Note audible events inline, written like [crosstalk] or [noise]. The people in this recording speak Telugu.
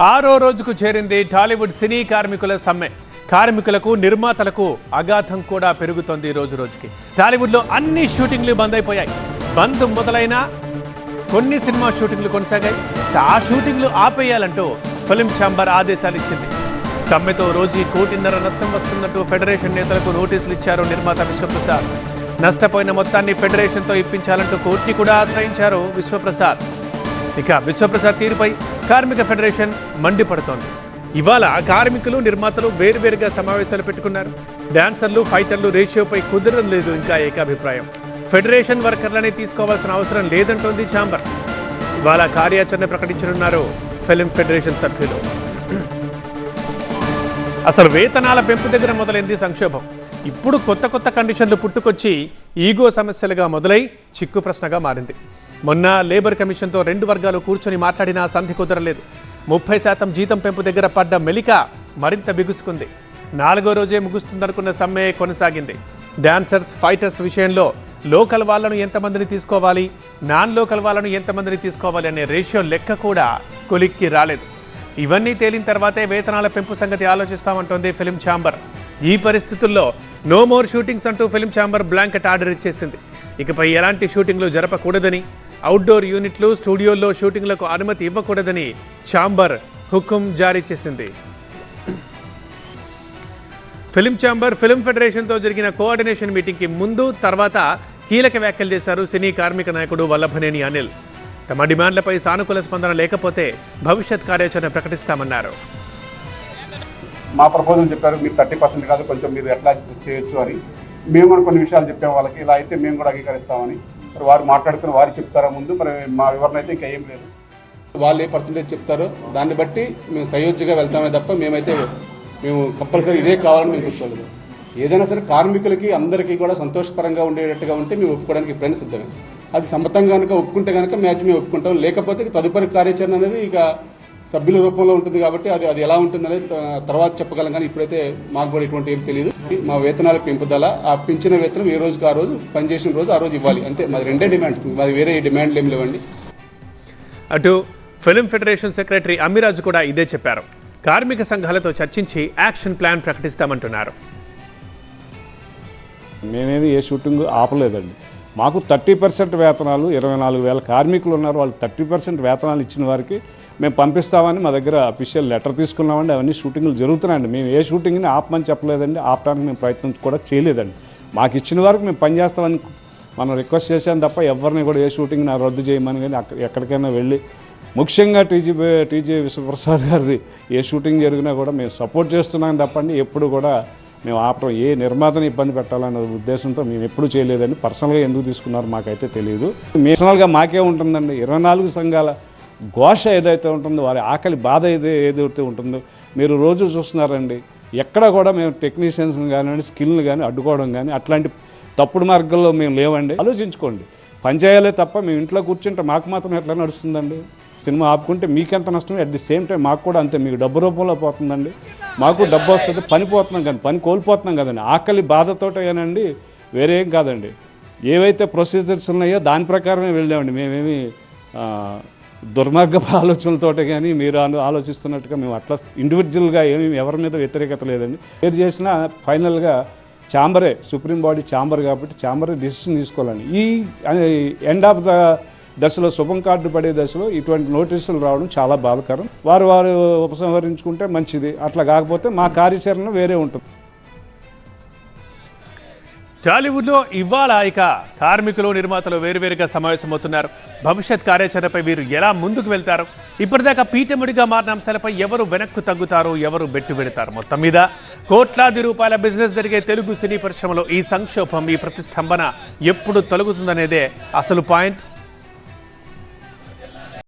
ఆరో రోజుకు చేరింది టాలీవుడ్ సినీ కార్మికుల సమ్మె. కార్మికులకు నిర్మాతలకు అగాధం కూడా పెరుగుతోంది రోజు రోజుకి. టాలీవుడ్లో అన్ని షూటింగ్లు బంద్ అయిపోయాయి. బంద్ మొదలైన కొన్ని సినిమా షూటింగ్లు కొనసాగాయి. ఆ షూటింగ్లు ఆపేయాలంటూ ఫిలిం ఛాంబర్ ఆదేశాలు ఇచ్చింది. సమ్మెతో రోజు కోటిన్నర నష్టం వస్తున్నట్టు ఫెడరేషన్ నేతలకు నోటీసులు ఇచ్చారు నిర్మాత విశ్వప్రసాద్. నష్టపోయిన మొత్తాన్ని ఫెడరేషన్తో ఇప్పించాలంటూ కోర్టుని కూడా ఆశ్రయించారు విశ్వప్రసాద్. ఇక విశ్వప్రసాద్ తీరుపై కార్మిక ఫెడరేషన్ మండిపడుతోంది. ఇవాళ కార్మికులు నిర్మాతలు వేరువేరుగా సమావేశాలు పెట్టుకున్నారు. డాన్సర్లు ఫైటర్లు రేషియోపై కుదరడం లేదు ఇంకా ఏకాభిప్రాయం. ఫెడరేషన్ వర్కర్లని తీసుకోవాల్సిన అవసరం లేదంటోంది ఛాంబర్. ఇవాళ కార్యాచరణ ప్రకటించనున్నారు ఫిలిం ఫెడరేషన్ సభ్యులు. అసలు వేతనాల పెంపు దగ్గర మొదలైంది సంక్షోభం. ఇప్పుడు కొత్త కొత్త కండిషన్లు పుట్టుకొచ్చి ఈగో సమస్యలుగా మొదలై చిక్కు ప్రశ్నగా మారింది. మొన్న లేబర్ కమిషన్తో రెండు వర్గాలు కూర్చొని మాట్లాడినా సంధి కుదరలేదు. ముప్పై శాతం జీతం పెంపు దగ్గర పడ్డ మెలిక మరింత బిగుసుకుంది. నాలుగో రోజే ముగుస్తుందనుకున్న సమ్మె కొనసాగింది. డాన్సర్స్ ఫైటర్స్ విషయంలో లోకల్ వాళ్ళను ఎంతమందిని తీసుకోవాలి నాన్ లోకల్ వాళ్ళను ఎంతమందిని తీసుకోవాలి అనే రేషియో లెక్క కూడా కొలిక్కి రాలేదు. ఇవన్నీ తేలిన తర్వాతే వేతనాల పెంపు సంగతి ఆలోచిస్తామంటోంది ఫిలిం ఛాంబర్. ఈ పరిస్థితుల్లో నో మోర్ షూటింగ్స్ అంటూ ఫిలిం ఛాంబర్ బ్లాంకెట్ ఆర్డర్ ఇచ్చేసింది. ఇకపై ఎలాంటి షూటింగ్లు జరపకూడదని అవుట్డోర్ యూనిట్లు స్టూడియోల్లో షూటింగ్లకు అనుమతి ఇవ్వకూడదని ఛాంబర్ హుకుం జారీ చేసింది ఫిలిం ఛాంబర్ ఫిలిం ఫెడరేషన్తో జరిగిన కోఆర్డినేషన్ మీటింగ్కి ముందు తర్వాత కీలక వ్యాఖ్యలు చేశారు సినీ కార్మిక నాయకుడు వల్లభనేని అనిల్ తమ డిమాండ్లపై సానుకూల స్పందన లేకపోతే భవిష్యత్ కార్యాచరణ ప్రకటిస్తామన్నారు మా ప్రపోజల్ చెప్పారు మీరు థర్టీ పర్సెంట్ కాదు కొంచెం మీరు ఎట్లా చేయొచ్చు అని. మేము కూడా కొన్ని విషయాలు చెప్పాము వాళ్ళకి ఇలా అయితే మేము కూడా అంగీకరిస్తామని. మరి వారు మాట్లాడుకుని వారు చెప్తారా ముందు? మరి మా వివరణ అయితే ఇంకా ఏం లేదు. వాళ్ళు ఏ పర్సంటేజ్ చెప్తారో దాన్ని బట్టి మేము సయోధ్యగా వెళ్తామే తప్ప మేమైతే మేము కంపల్సరీ ఇదే కావాలని మేము కూర్చోలేదు ఏదైనా సరే కార్మికులకి అందరికీ కూడా సంతోషపరంగా ఉండేటట్టుగా ఉంటే మేము ఒప్పుకోవడానికి ఎప్పుడైనా సిద్ధమే. అది సమ్మతంగా కనుక ఒప్పుకుంటే కనుక మ్యాచ్ మేము ఒప్పుకుంటాం. లేకపోతే తదుపరి కార్యాచరణ అనేది ఇక సభ్యుల రూపంలో ఉంటుంది కాబట్టి అది అది ఎలా ఉంటుంది అనేది తర్వాత చెప్పగలం కానీ ఇప్పుడైతే మాకు కూడా ఎటువంటి ఏం తెలియదు మా వేతనాల పెంపుదల ఆ పెంచిన వేతనం ఏ రోజుకి ఆ రోజు పనిచేసిన రోజు ఆ రోజు ఇవ్వాలి. అంతే మాది రెండే డిమాండ్స్. మాది వేరే డిమాండ్లు ఏం లేవండి. అటు ఫిలిం ఫెడరేషన్ సెక్రటరీ అమ్మిరాజు కూడా ఇదే చెప్పారు. కార్మిక సంఘాలతో చర్చించి యాక్షన్ ప్లాన్ ప్రకటిస్తామంటున్నారు. మేమేది ఏ షూటింగ్ ఆపలేదండి. మాకు థర్టీ పర్సెంట్ వేతనాలు ఇరవై నాలుగు వేల కార్మికులు ఉన్నారు. వాళ్ళు థర్టీ పర్సెంట్ వేతనాలు ఇచ్చిన వారికి మేము పంపిస్తామని మా దగ్గర అఫీషియల్ లెటర్ తీసుకున్నామండి. అవన్నీ షూటింగ్లు జరుగుతున్నాయండి. మేము ఏ షూటింగ్ని ఆపమని చెప్పలేదండి. ఆపడానికి మేము ప్రయత్నం కూడా చేయలేదండి. మాకు ఇచ్చిన వరకు మేము పనిచేస్తామని మనం రిక్వెస్ట్ చేశాం తప్ప ఎవరిని కూడా ఏ షూటింగ్ నా రద్దు చేయమని కానీ ఎక్కడికైనా వెళ్ళి ముఖ్యంగా టీజీ టీజీ విశ్వప్రసాద్ గారిది ఏ షూటింగ్ జరిగినా కూడా మేము సపోర్ట్ చేస్తున్నాం తప్పండి. ఎప్పుడు కూడా మేము ఆపడం ఏ నిర్మాతని ఇబ్బంది పెట్టాలనే ఉద్దేశంతో మేము ఎప్పుడు చేయలేదండి. పర్సనల్గా ఎందుకు తీసుకున్నారో మాకైతే తెలియదు పర్సనల్గా మాకే ఉంటుందండి. ఇరవై నాలుగు సంఘాల ఘోష ఏదైతే ఉంటుందో వారి ఆకలి బాధ ఏది ఏదైతే ఉంటుందో మీరు రోజు చూస్తున్నారండి. ఎక్కడ కూడా మేము టెక్నీషియన్స్ని కానివ్వండి స్కిల్ని కానీ అడ్డుకోవడం కానీ అట్లాంటి తప్పుడు మార్గంలో మేము లేవండి. ఆలోచించుకోండి. పనిచేయాలే తప్ప మేము ఇంట్లో కూర్చుంటే మాకు మాత్రం ఎట్లా నడుస్తుందండి? సినిమా ఆపుకుంటే మీకెంత నష్టం? అట్ ది సేమ్ టైం మాకు కూడా అంతే మీకు డబ్బు రూపంలో పోతుందండి. మాకు డబ్బు వస్తుంది పని పోతున్నాం కానీ పని కోల్పోతున్నాం కదండి. ఆకలి బాధతోటేనండి వేరే ఏం కాదండి. ఏవైతే ప్రొసీజర్స్ ఉన్నాయో దాని ప్రకారమే వెళ్ళామండి. మేమేమి దుర్మార్గపు [laughs] ఆలోచనలతోటే కానీ మీరు ఆలోచిస్తున్నట్టుగా మేము అట్లా ఇండివిజువల్గా ఏమీ ఎవరి మీద వ్యతిరేకత లేదండి. ఏది చేసినా ఫైనల్గా ఛాంబరే సుప్రీం బాడీ ఛాంబర్ కాబట్టి ఛాంబరే డిసిషన్ తీసుకోవాలని ఈ ఎండ్ ఆఫ్ ద దశలో శుభం కార్డు పడే దశలో ఇటువంటి నోటీసులు రావడం చాలా బాధకరం. వారు వారు ఉపసంహరించుకుంటే మంచిది. అట్లా కాకపోతే మా కార్యాచరణ వేరే ఉంటుంది. టాలీవుడ్లో ఇవాళ ఇక కార్మికులు నిర్మాతలు వేరువేరుగా సమావేశమవుతున్నారు. భవిష్యత్ కార్యాచరణపై వీరు ఎలా ముందుకు వెళ్తారు? ఇప్పటిదాకా పీఠముడిగా మారిన అంశాలపై ఎవరు వెనక్కు తగ్గుతారు ఎవరు బెట్టు పెడతారు మొత్తం మీద కోట్లాది రూపాయల బిజినెస్ జరిగే తెలుగు సినీ పరిశ్రమలో ఈ సంక్షోభం ఈ ప్రతిష్టంభన ఎప్పుడు తొలగుతుందనేదే అసలు పాయింట్.